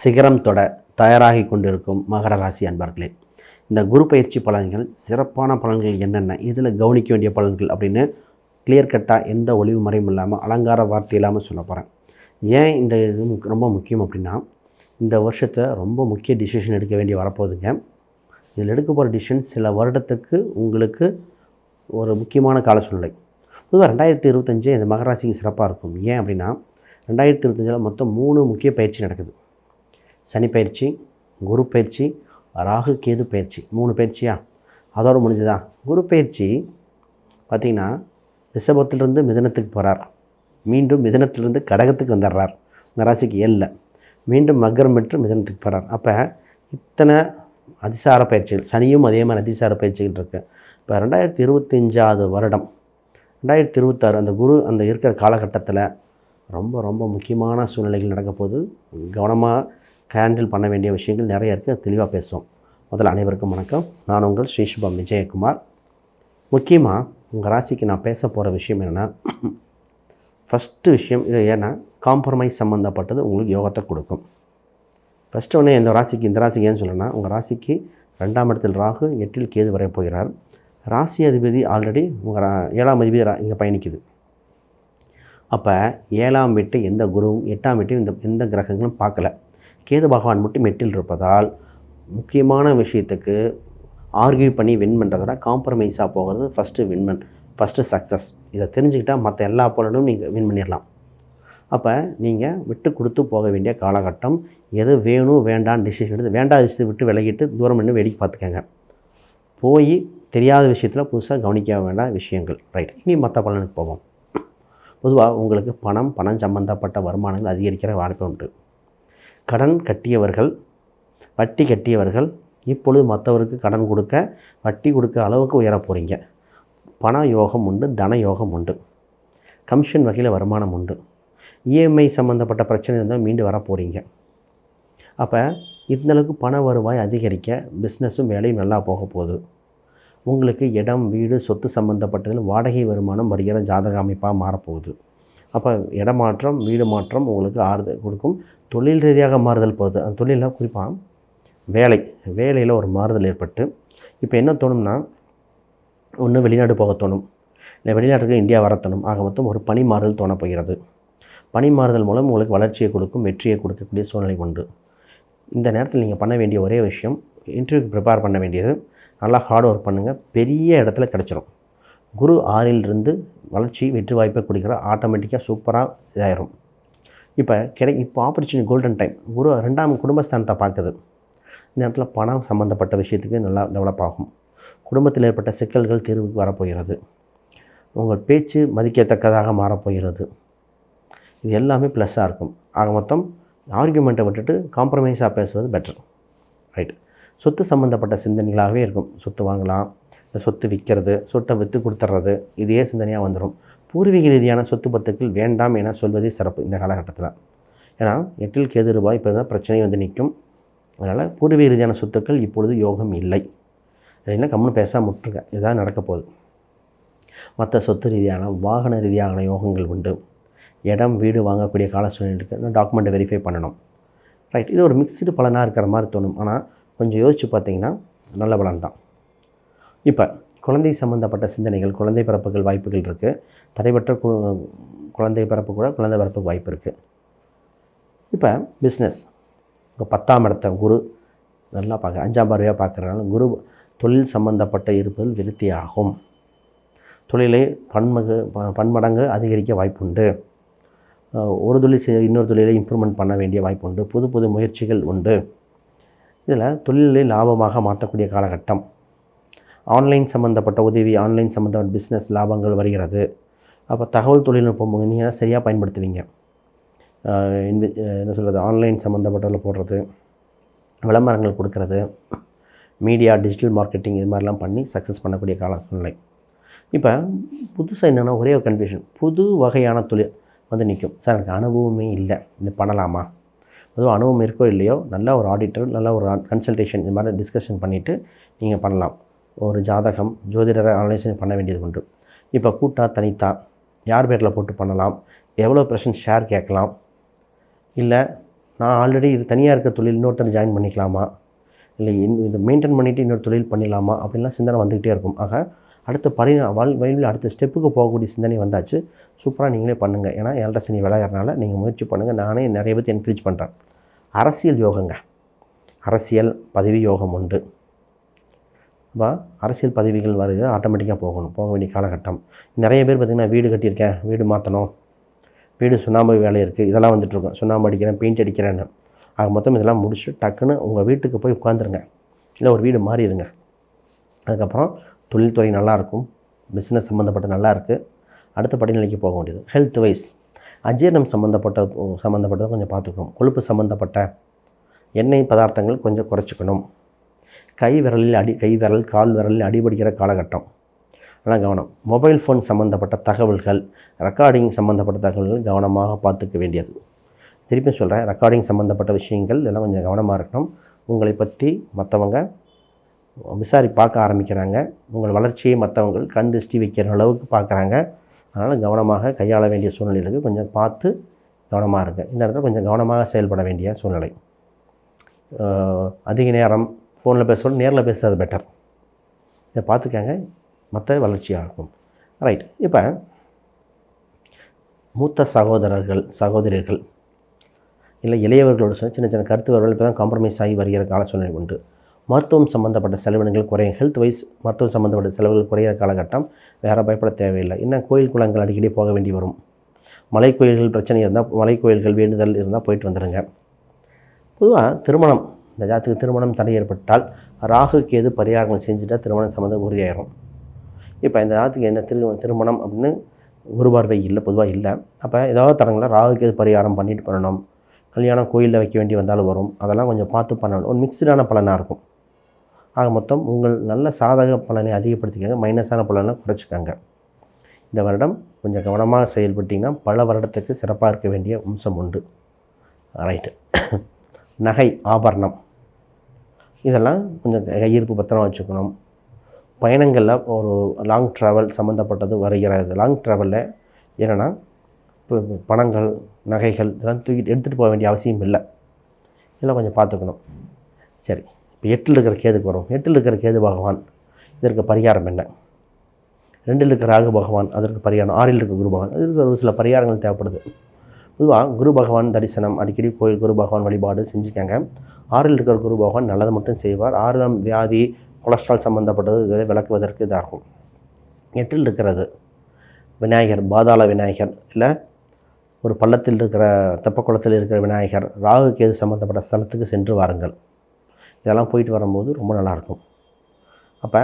சிகரம் தொட தயாராகி கொண்டிருக்கும் மகர ராசி அன்பர்களே இந்த குரு பயிற்சி பலன்கள் சிறப்பான பலன்கள் என்னென்ன இதில் கவனிக்க வேண்டிய பலன்கள் அப்படின்னு கிளியர் கட்டாக எந்த ஒளிவு மறையும் இல்லாமல் அலங்கார வார்த்தை இல்லாமல் சொல்ல போகிறேன் ஏன் இந்த இது ரொம்ப முக்கியம் அப்படின்னா இந்த வருஷத்தை ரொம்ப முக்கிய டிசிஷன் எடுக்க வேண்டி வரப்போகுதுங்க. இதில் எடுக்க போகிற டிசிஷன் சில வருடத்துக்கு உங்களுக்கு ஒரு முக்கியமான கால சூழ்நிலை. பொதுவாக ரெண்டாயிரத்தி இருபத்தஞ்சு இந்த மகராசிக்கு சிறப்பாக இருக்கும். ஏன் அப்படின்னா ரெண்டாயிரத்தி இருபத்தஞ்சில் மொத்தம் மூணு முக்கிய பயிற்சி நடக்குது. சனி பயிற்சி குரு பயிற்சி ராகு கேது பயிற்சி மூணு பயிற்சியா? அதோடு முடிஞ்சுதா? குரு பயிற்சி பார்த்திங்கன்னா ரிஷபத்திலிருந்து மிதனத்துக்கு போகிறார் மீண்டும் மிதனத்திலிருந்து கடகத்துக்கு வந்துடுறார். இந்த ராசிக்கு ஏழில். மீண்டும் மகரம் பெற்று மிதனத்துக்கு போகிறார் அப்போ இத்தனை அதிசார பயிற்சிகள் சனியும் அதே மாதிரி அதிசார பயிற்சிகள் இருக்குது இப்போ ரெண்டாயிரத்தி இருபத்தஞ்சாவது வருடம் ரெண்டாயிரத்தி இருபத்தாறு அந்த குரு அந்த இருக்கிற காலகட்டத்தில் ரொம்ப ரொம்ப முக்கியமான சூழ்நிலைகள் நடக்க போது கவனமாக ஹேண்டில் பண்ண வேண்டிய விஷயங்கள் நிறைய இருக்குது தெளிவாக பேசுவோம். முதல்ல அனைவருக்கும் வணக்கம். நான் உங்கள் ஸ்ரீசுபம் விஜயகுமார். முக்கியமாக உங்கள் ராசிக்கு நான் பேச போகிற விஷயம் என்னென்னா ஃபஸ்ட்டு விஷயம் இது ஏன்னா காம்ப்ரமைஸ் சம்மந்தப்பட்டது உங்களுக்கு யோகத்தை கொடுக்கும். ஃபஸ்ட்டு ஒன்று இந்த ராசிக்கு இந்த ராசிக்கு ஏன்னு சொல்லணும்னா உங்கள் ராசிக்கு ரெண்டாம் இடத்தில் ராகு எட்டில் கேது வரைய போகிறார். ராசி அதிபதி ஆல்ரெடி உங்கள் ரா- ஏழாம் அதிபதி ரா- இங்கே பயணிக்குது. அப்போ ஏழாம் வீட்டு எந்த குருவும் எட்டாம் வீட்டையும் இந்த எந்த கிரகங்களும் பார்க்கல. கேது பகவான் மட்டும் எட்டில் இருப்பதால் முக்கியமான விஷயத்துக்கு ஆர்கியூ பண்ணி வின் பண்ணுறத விட காம்ப்ரமைஸாக போகிறது ஃபஸ்ட்டு வின் ஃபஸ்ட்டு சக்ஸஸ் இதை தெரிஞ்சுக்கிட்டால் மற்ற எல்லா பொருளும் நீங்கள் வின் பண்ணிடலாம். அப்போ நீங்கள் விட்டு கொடுத்து போக வேண்டிய காலகட்டம் எது வேணும் வேண்டாம் டிசிஷன் எடுத்து வேண்டாம் விஷயத்தை விட்டு விலகிட்டு தூரம் நின்று வேடிக்கை பார்த்துக்கங்க. போய் தெரியாத விஷயத்தில் புதுசாக கவனிக்க வேண்டாம் விஷயங்கள். ரைட் இனி மற்ற பலனுக்கு போவோம். பொதுவாக உங்களுக்கு பணம் பணம் சம்பந்தப்பட்ட வருமானங்கள் அதிகரிக்கிற வாய்ப்பு உண்டு. கடன் கட்டியவர்கள் வட்டி கட்டியவர்கள் இப்பொழுது மற்றவருக்கு கடன் கொடுக்க வட்டி கொடுக்க அளவுக்கு உயர போகிறீங்க பண யோகம் உண்டு தன யோகம் உண்டு. கமிஷன் வகையில் வருமானம் உண்டு. இஎம்ஐ சம்மந்தப்பட்ட பிரச்சனை இருந்தால் மீண்டு வர போகிறீங்க அப்போ இந்தளவுக்கு பண வருவாய் அதிகரிக்க பிஸ்னஸும் வேலையும் நல்லா போக போகுது. உங்களுக்கு இடம் வீடு சொத்து சம்மந்தப்பட்டதில் வாடகை வருமானம் வருகிற ஜாதக அமைப்பாக மாறப்போகுது அப்போ இடமாற்றம் வீடு மாற்றம் உங்களுக்கு ஆறுதல் கொடுக்கும். தொழில் ரீதியாக மாறுதல் போகுது. அந்த தொழிலில் குறிப்பாக வேலை வேலையில் ஒரு மாறுதல் ஏற்பட்டு இப்போ என்ன தோணும்னா ஒன்று வெளிநாடு போக தோணும். இல்லை வெளிநாட்டுக்கு இந்தியா வர தோணும். ஆக மொத்தம் ஒரு பணி மாறுதல் தோணப்போகிறது பனி பணி மாறுதல் மூலம் உங்களுக்கு வளர்ச்சியை கொடுக்கும் வெற்றியை கொடுக்கக்கூடிய சூழ்நிலை உண்டு. இந்த நேரத்தில் நீங்கள் பண்ண வேண்டிய ஒரே விஷயம் இன்டர்வியூக்கு ப்ரிப்பேர் பண்ண வேண்டியது நல்லா ஹார்ட் ஒர்க் பண்ணுங்கள் பெரிய இடத்துல கிடச்சிரும். குரு ஆறிலிருந்து வளர்ச்சி வெற்றி வாய்ப்பை கொடுக்குற ஆட்டோமேட்டிக்காக சூப்பராக இதாயிரும். இப்போ கிடை இப்போ ஆப்பர்ச்சுனிட்டி கோல்டன் டைம் குரு ரெண்டாம் குடும்பஸ்தானத்தை பார்க்குது. இந்த நேரத்தில் பணம் சம்மந்தப்பட்ட விஷயத்துக்கு நல்லா டெவலப் ஆகும். குடும்பத்தில் ஏற்பட்ட சிக்கல்கள் தீர்வுக்கு வரப்போகிறது. உங்கள் பேச்சு மதிக்கத்தக்கதாக மாறப்போகிறது. இது எல்லாமே ப்ளஸ்ஸாக இருக்கும். ஆக மொத்தம் ஆர்கியூமெண்ட்டை விட்டுட்டு காம்ப்ரமைஸாக பேசுவது பெட்டர் ரைட் சொத்து சம்மந்தப்பட்ட சிந்தனைகளாகவே இருக்கும். சொத்து வாங்கலாம் இந்த சொத்து விற்கிறது சொட்டை விற்று கொடுத்துட்றது இதே சிந்தனையாக வந்துடும் பூர்வீக ரீதியான சொத்து பத்துக்கள் வேண்டாம் என சொல்வதே சிறப்பு இந்த காலகட்டத்தில். ஏன்னா எட்டில் கேது ரூபாய் இப்போ இருந்தால் பிரச்சனை வந்து நிற்கும். அதனால் பூர்வீக ரீதியான சொத்துக்கள் இப்பொழுது யோகம் இல்லை. இல்லைன்னா கம்முன்னு பேசாம முற்றுங்க இதுதான் நடக்க போகுது. மற்ற சொத்து ரீதியான வாகன ரீதியான யோகங்கள் உண்டு. இடம் வீடு வாங்கக்கூடிய கால சூழ்நிலைக்கு டாக்குமெண்ட்டை வெரிஃபை பண்ணணும். ரைட் இது ஒரு மிக்ஸ்டு பலனாக இருக்கிற மாதிரி தோணும். ஆனால் கொஞ்சம் யோசித்து பார்த்தீங்கன்னா நல்ல பலன் தான் இப்போ குழந்தை சம்மந்தப்பட்ட சிந்தனைகள் குழந்தை பிறப்புகள் வாய்ப்புகள் இருக்குது தடைபற்ற கு குழந்தை பிறப்பு கூட குழந்தை பிறப்புக்கு வாய்ப்பு இருக்குது இப்போ பிஸ்னஸ் உங்கள் பத்தாம் இடத்த குரு நல்லா பார்க்க அஞ்சாம் பார்வையாக பார்க்குறதுனால குரு தொழில் சம்பந்தப்பட்ட இருப்பதில் விருத்தி ஆகும் தொழிலை பன்மகு ப- பன்மடங்கு அதிகரிக்க வாய்ப்புண்டு. ஒரு தொழில் செய்ய இன்னொரு தொழிலை இம்ப்ரூவ்மெண்ட் பண்ண வேண்டிய வாய்ப்பு உண்டு புது புது முயற்சிகள் உண்டு. இதில் தொழிலை லாபமாக மாற்றக்கூடிய காலகட்டம். ஆன்லைன் சம்மந்தப்பட்ட உதவி ஆன்லைன் சம்மந்தப்பட்ட பிஸ்னஸ் லாபங்கள் வருகிறது. அப்போ தகவல் தொழில்நுட்பம் நீங்கள் தான் சரியாக பயன்படுத்துவீங்க. இன்வி- என்ன சொல்கிறது ஆன்லைன் சம்மந்தப்பட்டதில் போடுறது விளம்பரங்கள் கொடுக்கறது மீடியா டிஜிட்டல் மார்க்கெட்டிங் இது மாதிரிலாம் பண்ணி சக்ஸஸ் பண்ணக்கூடிய கால சூழ்நிலை இப்போ புதுசாக என்னென்னா ஒரே ஒரு கன்ஃபியூஷன் புது வகையான தொழில் வந்து நிற்கும் சார் எனக்கு அனுபவமே இல்லை. இது பண்ணலாமா? அதுவும் அனுபவம் இருக்கோ இல்லையோ நல்ல ஒரு ஆடிட்டர் நல்ல ஒரு கன்சல்டேஷன் இது மாதிரி டிஸ்கஷன் பண்ணிவிட்டு நீங்கள் பண்ணலாம். ஒரு ஜாதகம் ஜோதிடரை ஆலோசனை பண்ண வேண்டியது உண்டு. இப்போ கூட்டா தனித்தா யார் பேரில் போட்டு பண்ணலாம்? எவ்வளோ பர்சன்ட் ஷேர் கேட்கலாம்? இல்லை நான் ஆல்ரெடி இது தனியாக இருக்க தொழில் இன்னொருத்தர் ஜாயின் பண்ணிக்கலாமா? இல்லை இன் மெயின்டைன் பண்ணிவிட்டு இன்னொரு தொழில் பண்ணிடலாமா? அப்படின்லாம் சிந்தனை வந்துக்கிட்டே இருக்கும். ஆக அடுத்த படி வாழ் வயலில் அடுத்த ஸ்டெப்புக்கு போகக்கூடிய சிந்தனை வந்தாச்சு. சூப்பராக நீங்களே பண்ணுங்கள் ஏன்னா ஏழரை சனி விளையாடுறனால நீங்கள் முயற்சி பண்ணுங்கள் நானே நிறைய பேர்த்து என்கரேஜ் பண்ணுறேன் அரசியல் யோகங்க. அரசியல் பதவி யோகம் உண்டு. அப்போ அரசியல் பதவிகள் வருது ஆட்டோமேட்டிக்காக போகணும் போக வேண்டிய காலகட்டம். நிறைய பேர் பார்த்திங்கன்னா வீடு கட்டியிருக்கேன் வீடு மாற்றணும் வீடு சுண்ணாம்பு வேலை இருக்குது இதெல்லாம் வந்துட்டுருக்கோம். சுண்ணாம்பு அடிக்கிறேன் பெயிண்ட் அடிக்கிறேன்னு. ஆக மொத்தம் இதெல்லாம் முடிச்சுட்டு டக்குன்னு உங்கள் வீட்டுக்கு போய் உட்காந்துருங்க இல்லை ஒரு வீடு மாறிடுங்க. அதுக்கப்புறம் தொழில்துறை நல்லாயிருக்கும் பிஸ்னஸ் சம்மந்தப்பட்ட நல்லா இருக்குது அடுத்த படிநிலைக்கு போக வேண்டியது. ஹெல்த் வைஸ் அஜீரணம் சம்மந்தப்பட்ட சம்மந்தப்பட்டதை கொஞ்சம் பார்த்துக்கணும். கொழுப்பு சம்மந்தப்பட்ட எண்ணெய் பதார்த்தங்கள் கொஞ்சம் குறைச்சிக்கணும். கை விரலில் அடி கை விரல் கால் விரலில் அடிபடிக்கிற காலகட்டம். ஆனால் கவனம். மொபைல் ஃபோன் சம்மந்தப்பட்ட தகவல்கள் ரெக்கார்டிங் சம்மந்தப்பட்ட தகவல்கள் கவனமாக பார்த்துக்க வேண்டியது. திருப்பி சொல்கிறேன் ரெக்கார்டிங் சம்மந்தப்பட்ட விஷயங்கள் இதெல்லாம் கொஞ்சம் கவனமாக இருக்கணும். உங்களை பற்றி மற்றவங்க விசாரி பார்க்க ஆரம்பிக்கிறாங்க. உங்கள் வளர்ச்சியை மற்றவங்க கண் திருஷ்டி வைக்கிற அளவுக்கு பார்க்குறாங்க. அதனால் கவனமாக கையாள வேண்டிய சூழ்நிலைகளுக்கு கொஞ்சம் பார்த்து கவனமாக இருங்க. இந்த இடத்துல கொஞ்சம் கவனமாக செயல்பட வேண்டிய சூழ்நிலை. அதிக நேரம் ஃபோனில் பேசுகிறோம் நேரில் பேசுறது பெட்டர் இதை பார்த்துக்கங்க மற்ற வளர்ச்சியாக இருக்கும். ரைட் இப்போ மூத்த சகோதரர்கள் சகோதரிகள் இல்லை இளையவர்களோட சின்ன சின்ன சின்ன கருத்து வரவர்கள் இப்போ தான் காம்ப்ரமைஸ் ஆகி வருகிற கால சூழ்நிலை உண்டு. மருத்துவம் சம்மந்தப்பட்ட செலவினங்கள் குறையும். ஹெல்த் வைஸ் மருத்துவம் சம்மந்தப்பட்ட செலவுகள் குறையிற காலகட்டம் வேறு பயப்பட தேவையில்லை. இன்னும் கோயில் குளங்கள் அடிக்கடி போக வேண்டி வரும். மலை கோயில்கள் பிரச்சனை இருந்தால் மலை கோயில்கள் வேண்டுதல் இருந்தால் போயிட்டு வந்துடுங்க பொதுவாக திருமணம் இந்த ஜாத்துக்கு திருமணம் தடை ஏற்பட்டால் ராகு கேது பரிகாரங்கள் செஞ்சுட்டா திருமணம் சம்மந்தம் உறுதியாயிரும். இப்போ இந்த ஜாத்துக்கு என்ன திரு திருமணம் அப்படின்னு ஒரு பார்வை இல்லை பொதுவாக இல்லை. அப்போ ஏதாவது தடங்களை ராகு கேது பரிகாரம் பண்ணிட்டு பண்ணணும். கல்யாணம் கோயிலில் வைக்க வேண்டி வந்தாலும் வரும். அதெல்லாம் கொஞ்சம் பார்த்து பண்ணணும். ஒரு மிக்சடான பலனாக இருக்கும். ஆக மொத்தம் உங்கள் நல்ல சாதக பலனை அதிகப்படுத்திக்கங்க. மைனஸான பலனை குறைச்சிக்கங்க. இந்த வருடம் கொஞ்சம் கவனமாக செயல்பட்டிங்கன்னா பல வருடத்துக்கு சிறப்பாக இருக்க வேண்டிய அம்சம் உண்டு. ரைட்டு நகை ஆபரணம். இதெல்லாம் கொஞ்சம் கையிருப்பு பத்திரமா வச்சுக்கணும். பயணங்களில் ஒரு லாங் ட்ராவல் சம்மந்தப்பட்டது வருகிறது. லாங் ட்ராவலில் என்னென்னா இப்போ பணங்கள் நகைகள் இதெல்லாம் தூக்கிட்டு எடுத்துகிட்டு போக வேண்டிய அவசியம் இல்லை. இதெல்லாம் கொஞ்சம் பார்த்துக்கணும். சரி இப்போ எட்டில் இருக்கிற கேதுக்கு வரும். எட்டில் இருக்கிற கேது பகவான் இதற்கு பரிகாரம் என்ன? ரெண்டில் இருக்கிற ராகு பகவான் அதற்கு பரிகாரம். ஆறில் இருக்கிற குரு பகவான் அதற்கு ஒரு சில பரிகாரங்கள் தேவைப்படுது. பொதுவாக குரு பகவான் தரிசனம் அடிக்கடி கோயில் குரு பகவான் வழிபாடு செஞ்சுக்காங்க ஆறில் இருக்கிற குரு பகவான் நல்லது மட்டும் செய்வார். ஆறாம் வியாதி கொலஸ்ட்ரால் சம்மந்தப்பட்டது இதை விளக்குவதற்கு இதாகும் எட்டில் இருக்கிறது விநாயகர் பாதாள விநாயகர் இல்லை ஒரு பள்ளத்தில் இருக்கிற தெப்பக்குளத்தில் இருக்கிற விநாயகர் ராகு கேது சம்மந்தப்பட்ட ஸ்தலத்துக்கு சென்று வாருங்கள். இதெல்லாம் போயிட்டு வரும்போது ரொம்ப நல்லாயிருக்கும். அப்போ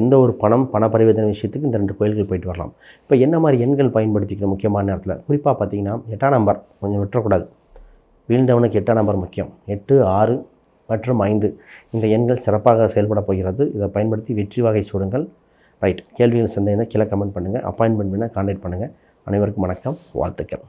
எந்த ஒரு பணம் பண பரிவர்த்தனை விஷயத்துக்கு இந்த ரெண்டு கோயில்கள் போயிட்டு வரலாம். இப்போ என்ன மாதிரி எண்கள் பயன்படுத்திக்கணும் முக்கியமான நேரத்தில்? குறிப்பாக பார்த்தீங்கன்னா எட்டாம் நம்பர் கொஞ்சம் விட்டுறக்கூடாது. வீழ்ந்தவனுக்கு எட்டாம் நம்பர் முக்கியம். எட்டு ஆறு மற்றும் ஐந்து. இந்த எண்கள் சிறப்பாக செயல்பட போகிறது. இதை பயன்படுத்தி வெற்றி வகை சூடுங்கள். ரைட். கேள்விகள் சந்தேகம் கீழே கமெண்ட் பண்ணுங்கள் அப்பாயின்மெண்ட் வேணால் கான்டாக்ட் பண்ணுங்கள் அனைவருக்கும் வணக்கம். வாழ்த்துக்கள்.